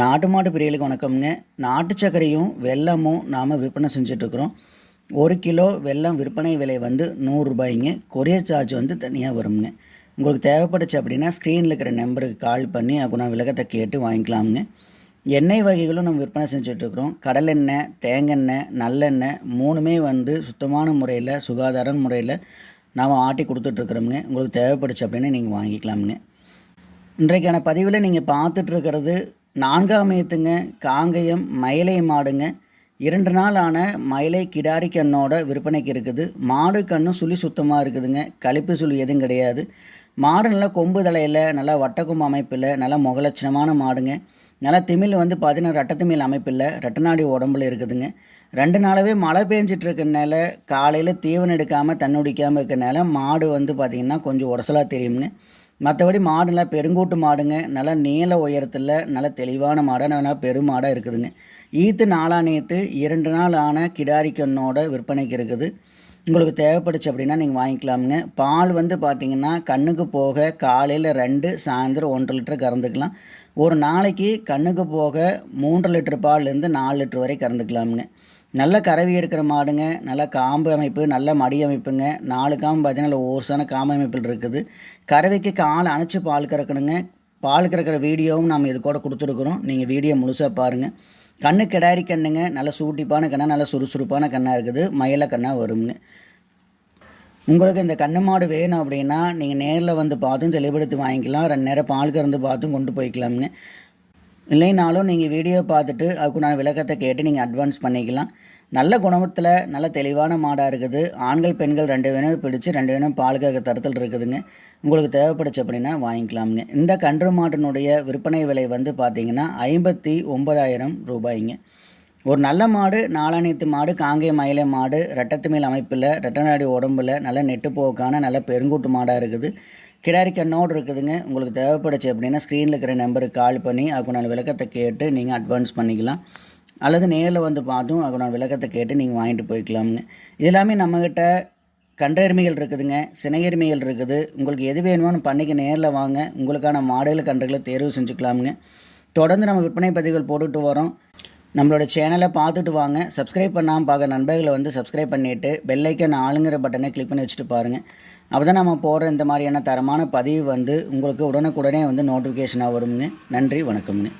நாட்டு மாட்டு பிரியலுக்கு வணக்கம்ங்க. நாட்டு சர்க்கரையும் வெல்லமும் நாம் விற்பனை செஞ்சிட்ருக்குறோம். ஒரு கிலோ வெல்லம் விற்பனை விலை வந்து நூறுரூபாய்ங்க கொரியர் சார்ஜ் வந்து தனியாக வருங்க உங்களுக்கு தேவைப்பட்டுச்சு அப்படின்னா ஸ்க்ரீனில் இருக்கிற நம்பருக்கு கால் பண்ணி அதுக்குள்ள விலகத்தை கேட்டு வாங்கிக்கலாமுங்க. எண்ணெய் வகைகளும் நம்ம விற்பனை செஞ்சிட்ருக்குறோம். கடலெண்ணெய் தேங்காய் நல்லெண்ணெய் மூணுமே வந்து சுத்தமான முறையில் சுகாதார முறையில் நாம் ஆட்டி கொடுத்துட்ருக்குறோமுங்க. உங்களுக்கு தேவைப்பட்டுச்சு அப்படின்னா நீங்கள் வாங்கிக்கலாமுங்க. இன்றைக்கான பதிவில் நீங்கள் பார்த்துட்ருக்கிறது நான்காம் ஏத்துங்க காங்கயம் மயிலை மாடுங்க. இரண்டு நாள் ஆன மயிலை கிடாரி கண்ணோட விற்பனைக்கு இருக்குது. மாடு கண்ணு சுழி சுத்தமாக இருக்குதுங்க. கழிப்பு சுழி எதுவும் கிடையாது. மாடு நல்லா கொம்பு தலையில் நல்லா வட்டக்கொம்பு அமைப்பில் நல்லா முகலட்சணமான மாடுங்க. நல்லா திமிழ் வந்து பார்த்தீங்கன்னா ரெட்டத்திமிழ் அமைப்பில் ரெட்டநாடி உடம்புல இருக்குதுங்க. ரெண்டு நாளாகவே மழை பெஞ்சிட்டு இருக்கனால காலையில் தீவனம் எடுக்காமல் தண்ணுடிக்காமல் இருக்கனால மாடு வந்து பார்த்திங்கன்னா கொஞ்சம் உரசலாக தெரியுங்க மற்றபடி மாடுலாம் பெருங்கூட்டு மாடுங்க நல்லா நீள உயரத்தில் நல்ல தெளிவான மாடாக நல்லா பெருமாடாக இருக்குதுங்க. ஈத்து நாளா நேற்று இரண்டு நாள் ஆன கிடாரி கண்ணோட விற்பனைக்கு இருக்குது. உங்களுக்கு தேவைப்படுச்சு அப்படின்னா நீங்கள் வாங்கிக்கலாமுங்க. பால் வந்து பார்த்தீங்கன்னா கண்ணுக்கு போக காலையில் ரெண்டு சாயந்தரம் ஒன்றரை லிட்டர் கறந்துக்கலாம். ஒரு நாளைக்கு கண்ணுக்கு போக மூன்று லிட்டர் பால்லேருந்து நாலு லிட்டர் வரை கறந்துக்கலாமுங்க. நல்ல கறவி இருக்கிற மாடுங்க நல்ல காம்பு அமைப்பு நல்ல மடி அமைப்புங்க. நாலு காம்பு பார்த்தீங்கன்னா ஓர்ஸான காம்பு அமைப்பில் இருக்குது. கறவைக்கு கால் அணைச்சி பால் கறக்கணுங்க. பால் கறக்கிற வீடியோவும் நம்ம இது கூட கொடுத்துருக்குறோம். நீங்கள் வீடியோ முழுசாக பாருங்கள் கண்ணு கிடாரி கண்ணுங்க. நல்ல சூட்டிப்பான கண்ணாக நல்ல சுறுசுறுப்பான கண்ணாக இருக்குது. மயில கண்ணாக வருங்க உங்களுக்கு இந்த கண்ணு மாடு வேணும் அப்படின்னா நீங்கள் நேரில் வந்து பார்த்தும் தெளிவுபடுத்தி வாங்கிக்கலாம். ரெண்டு நேரம் பால் கறந்து பார்த்தும் கொண்டு போய்க்கலாமுங்க இல்லைனாலும் நீங்கள் வீடியோ பார்த்துட்டு அதுக்கு நான் விளக்கத்தை கேட்டு நீங்கள் அட்வான்ஸ் பண்ணிக்கலாம். நல்ல குணமத்தில் நல்ல தெளிவான மாடாக இருக்குது. ஆண்கள் பெண்கள் ரெண்டு வேணும் பிடிச்சி ரெண்டு வேணும் பால் கறக்க தரத்தில் இருக்குதுங்க. உங்களுக்கு தேவைப்படுச்சு அப்படின்னா வாங்கிக்கலாமுங்க. இந்த கன்று மாட்டினுடைய விற்பனை விலை வந்து பார்த்திங்கன்னா ஐம்பத்தி ஒன்பதாயிரம் ரூபாய்ங்க. ஒரு நல்ல மாடு நாளானியத்து மாடு காங்கை மயிலை மாடு ரெட்டத்து மேல் அமைப்பில் ரெட்டநாடி உடம்புல நல்ல நெட்டுப்போக்கான நல்ல பெருங்கூட்டு மாடாக இருக்குது. கிடாரி கண்ணோடு இருக்குதுங்க. உங்களுக்கு தேவைப்படுச்சு அப்படின்னா ஸ்க்ரீனில் இருக்கிற நம்பருக்கு கால் பண்ணி அதுக்குண்டான விளக்கத்தை கேட்டு நீங்கள் அட்வான்ஸ் பண்ணிக்கலாம். அல்லது நேரில் வந்து பார்த்தும் அதுக்குண்டான விளக்கத்தை கேட்டு நீங்கள் வாங்கிட்டு போய்க்கலாமுங்க இது எல்லாமே நம்மக்கிட்ட கன்றெருமைகள் இருக்குதுங்க. சினையெருமைகள் இருக்குது. உங்களுக்கு எது வேணுமோன்னு பண்ணிக்க நேரில் வாங்க. உங்களுக்கான மாடல் கன்றுகளை தேர்வு செஞ்சுக்கலாமுங்க தொடர்ந்து நம்ம விற்பனை பதிவுகள் போட்டுட்டு வரோம். நம்மளோட சேனலை பார்த்துட்டு வாங்க. சப்ஸ்கிரைப் பண்ணாமல் பார்க்குற நண்பர்களை வந்து சப்ஸ்கிரைப் பண்ணிவிட்டு பெல்லைக்கன் ஆளுங்கிற பட்டனை கிளிக் பண்ணி வச்சுட்டு பாருங்கள் அப்போ தான் நம்ம போடுற இந்த மாதிரியான தரமான பதிவு வந்து உங்களுக்கு உடனுக்குடனே வந்து நோட்டிஃபிகேஷனாக வருங்க நன்றி வணக்கம்ங்க